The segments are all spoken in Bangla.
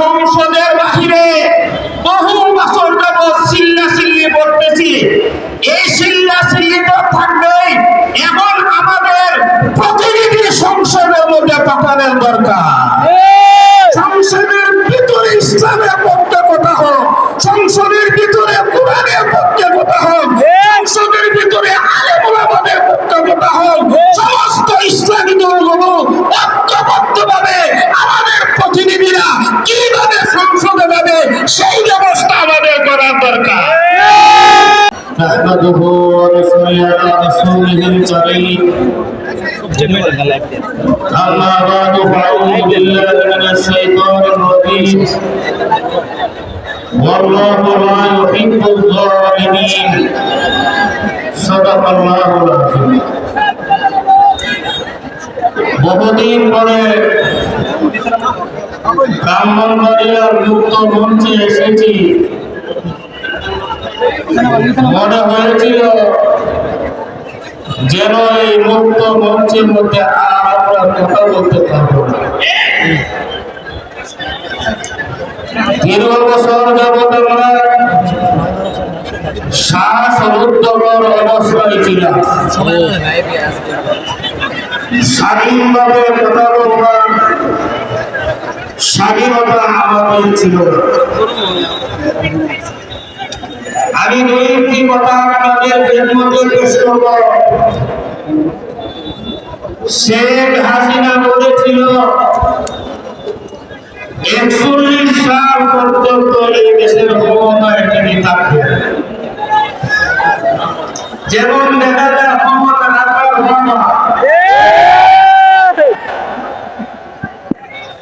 সংসদের বাহিরে বহু বছর যাবৎ চিল্লা চিল্লি পড়তেছি। এই চিল্লা চিল্লি তো থাকবেই এখন আমাদের প্রতিনিধি সংসদের মধ্যে পাঠানোর দরকার। সেই ব্যবস্থা আমাদের করার দরকার نحمده ونصلي على رسوله الكريم أما بعد فأعوذ بالله من الشيطان الرجيم والله لا يحب الظالمين صدق الله العظيم বহুদিন পরে ব্রাহ্মণবাড়িয়ার মুক্ত মঞ্চে এসেছি। মনে হয়েছিল যেন এই মুক্ত মঞ্চের মধ্যে আর আমরা কথা বলতে পারব দীর্ঘ বছর যাবৎ আমরা শ্বাস রুদ্ধকর অবস্থায় ছিলাম। স্বাধীনভাবে কথা বলবার স্বাধীনতা আমাদের ছিল। আমি দুই কথা শেখ হাসিনা বলেছিল, একচল্লিশ সাল পর্যন্ত এই দেশের ক্ষমতায় তিনি থাকবেন। যেমন দেখা যায় ক্ষমতা রাখার ক্ষমতা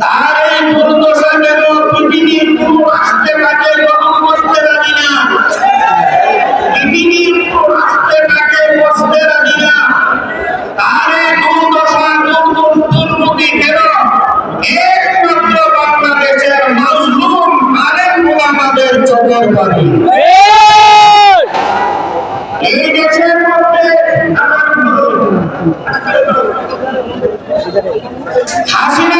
তার এই দুর্দশা কেন পৃথিবীর কোন রাষ্ট্রে তাকে গ্রহণ করতে না। পৃথিবীর কোন রাষ্ট্রে তাকে বসতে রাজি না। একমাত্র বাংলাদেশের মাজলুম আলেম ওলামাদের চোখের এই দেশের মধ্যে হাসিনা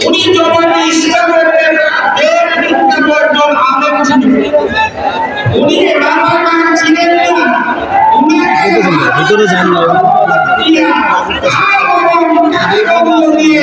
উনি যখন ইসলামের একজন আলেম ছিলেন উনি রামাকান ছিলেন না ভিতরে যান না দিয়া দিয়ে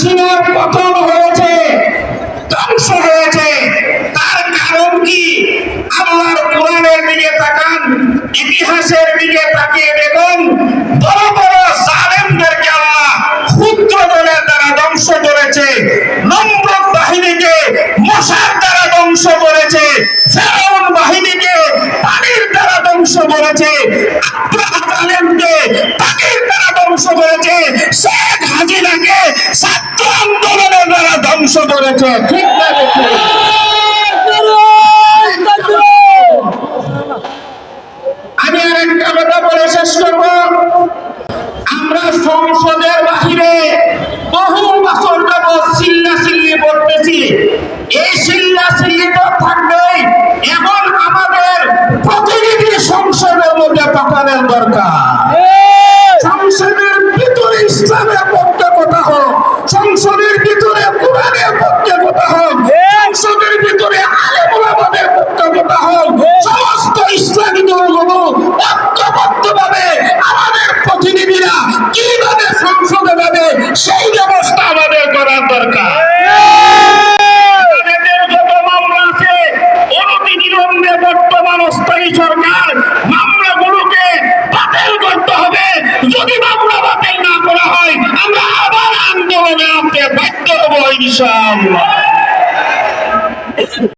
হাসিনার পতন হয়েছে, ধ্বংস হয়েছে। তার কারণ কি? আল্লাহর কোরআনের দিকে তাকান, ইতিহাসের দিকে তাকিয়ে দেখুন, বড় বড় জালেমদেরকে আল্লাহ ক্ষুদ্র দলের দ্বারা ধ্বংস করেছে নম্রত বাহিনীকে মশার দ্বারা ধ্বংস করেছে, ফেরাউন বাহিনীকে পানির দ্বারা ধ্বংস করেছে আব্রাহ আলেমকে পানির দ্বারা ধ্বংস করেছে, শেখ হাজিনাকে ধ্বংস ঠিক না আমি আর একটা কথা বলে শেষ করব। আমরা সংসদের বাহিরে বহু বছর যাবৎ চিল্লা চিল্লি করতেছি এই চিল্লা চিল্লি তো থাকবেই। এখন আমাদের প্রতিনিধি সংসদের মধ্যে পাঠানোর দরকার। প্রতিনিধিরা কীভাবে সংসদে যাবে সেই ব্যবস্থা আমাদের করার দরকার। বর্তমান অস্থায়ী সরকার মামলাগুলোকে বাতিল করতে হবে। যদি মামলা বাতিল না করা হয় বাধ্য হব ইনশাআল্লাহ।